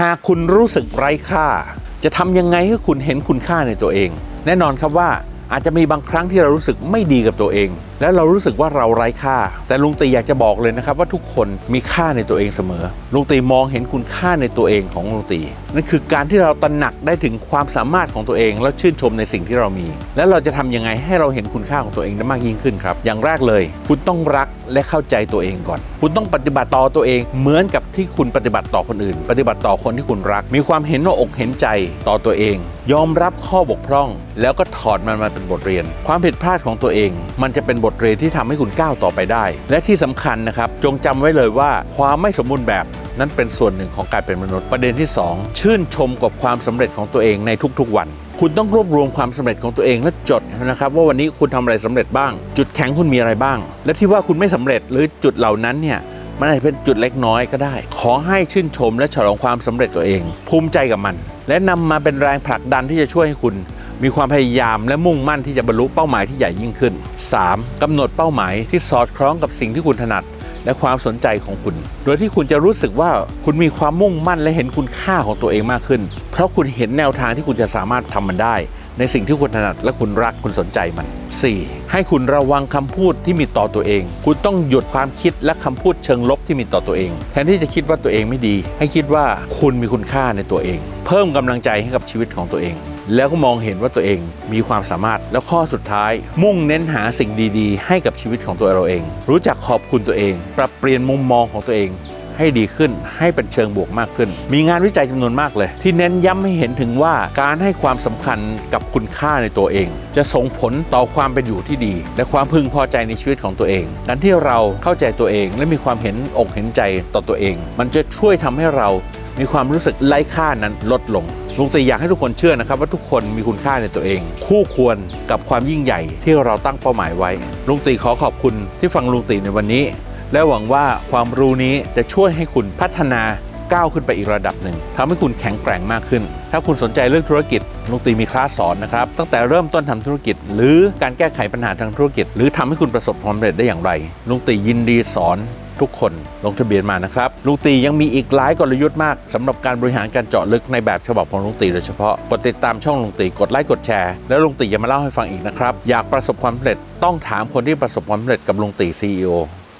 หากคุณรู้สึกไร้ค่า จะทำยังไงให้คุณเห็นคุณค่าในตัวเอง แน่นอนครับว่าอาจจะมีบางครั้งที่เรารู้สึกไม่ดีกับตัวเองแล้วเรารู้สึกว่าเราไร้ค่า แต่ลุงตีอยากจะบอกเลยนะครับ ว่าทุกคนมีค่าในตัวเองเสมอ ลุงตีมองเห็นคุณค่าในตัวเองของลุงตีนั่นคือการที่เราตระหนักได้ถึงความสามารถของตัวเอง แล้วชื่นชมในสิ่งที่เรามี แล้วเราจะทำยังไงให้เราเห็นคุณค่าของตัวเองได้มากยิ่งขึ้นครับ อย่างแรกเลย คุณต้องรักและเข้าใจตัวเองก่อน คุณต้องปฏิบัติต่อตัวเอง เหมือนกับที่คุณปฏิบัติต่อคนอื่น ปฏิบัติต่อคนที่คุณรัก มีความเห็นอกเห็นใจต่อตัวเอง ยอมรับข้อบกพร่อง แล้วก็ถอดมันมาเป็นบทเรียน ความผิดพลาดของตัวเอง มันจะเป็นบทเรียนที่ทำให้คุณก้าวต่อไปได้ และที่สำคัญนะครับ จงจำไว้เลยว่าความไม่สมบูรณ์แบบนั้นเป็นส่วนหนึ่งของการเป็นมนุษย์ประเด็นที่ 2 ชื่นชมกับความสำเร็จของตัวเองในทุกๆวัน คุณต้องรวบรวมความสำเร็จของตัวเองและจดนะครับ ว่าวันนี้คุณทำอะไรสำเร็จบ้าง จุดแข็งคุณมีอะไรบ้าง และที่ว่าคุณไม่สำเร็จหรือจุดเหล่านั้นเนี่ยมันอาจจะเป็นจุดเล็กน้อยก็ได้ ขอให้ชื่นชมและฉลองความสำเร็จตัวเอง ภูมิใจกับมัน และนำมาเป็นแรงผลักดันที่จะช่วยให้คุณ มีความพยายามและมุ่งมั่นที่จะบรรลุเป้าหมายที่ใหญ่ยิ่งขึ้น 3. กำหนดเป้าหมายที่สอดคล้องกับสิ่งที่คุณถนัด และความสนใจของคุณ โดยที่คุณจะรู้สึกว่าคุณมีความมุ่งมั่นและเห็นคุณค่าของตัวเองมากขึ้น เพราะคุณเห็นแนวทางที่คุณจะสามารถทำมันได้ ในสิ่งที่คุณถนัดและคุณรักคุณสนใจมัน 4. ให้คุณระวังคำพูดที่มีต่อตัวเอง คุณต้องหยุดความคิดและคำพูดเชิงลบที่มีต่อตัวเอง แทนที่จะคิดว่าตัวเองไม่ดี ให้คิดว่าคุณมีคุณค่าในตัวเอง เพิ่มกำลังใจให้กับชีวิตของตัวเอง แล้วก็มองเห็นว่าตัวเองมีความสามารถ แล้วข้อสุดท้าย มุ่งเน้นหาสิ่งดีๆ ให้กับชีวิตของตัวเราเอง รู้จักขอบคุณตัวเอง ปรับเปลี่ยนมุมมองของตัวเองให้ดีขึ้นให้เป็นเชิงบวกมากขึ้น มีงานวิจัยจำนวนมากเลย ที่เน้นย้ำให้เห็นถึงว่าการให้ความสำคัญกับคุณค่าในตัวเอง จะส่งผลต่อความเป็นอยู่ที่ดี และความพึงพอใจในชีวิตของตัวเอง การที่เราเข้าใจตัวเองและมีความเห็นอกเห็นใจต่อตัวเอง มันจะช่วยทำให้เรามีความรู้สึกไร้ค่านั้นลดลง ลุงตีอยากให้ทุกคนเชื่อนะครับว่าทุกคนมีคุณค่าในตัวเอง คู่ควรกับความยิ่งใหญ่ที่เราตั้งเป้าหมายไว้ ลุงตีขอขอบคุณที่ฟังลุงตีในวันนี้ และหวังว่าความรู้นี้จะช่วยให้คุณพัฒนาก้าวขึ้นไปอีกระดับหนึ่งทำให้คุณแข็งแกร่งมากขึ้น ถ้าคุณสนใจเรื่องธุรกิจลุงตีมีคลาสสอนนะครับ ตั้งแต่เริ่มต้นทำธุรกิจ หรือการแก้ไขปัญหาทางธุรกิจ หรือทำให้คุณประสบความสำเร็จได้อย่างไรลุงตียินดีสอน ทุกคนลงทะเบียนมานะครับลุงตียังมีอีกหลายกลยุทธ์มากสำหรับการบริหารการเจาะลึกในแบบฉบับของลุงตีโดยเฉพาะกดติดตามช่องลุงตีกดไลค์กดแชร์แล้วลุงตีจะมาเล่าให้ฟังอีกนะครับอยากประสบความสำเร็จต้องถามคนที่ประสบความสำเร็จกับลุงตี CEO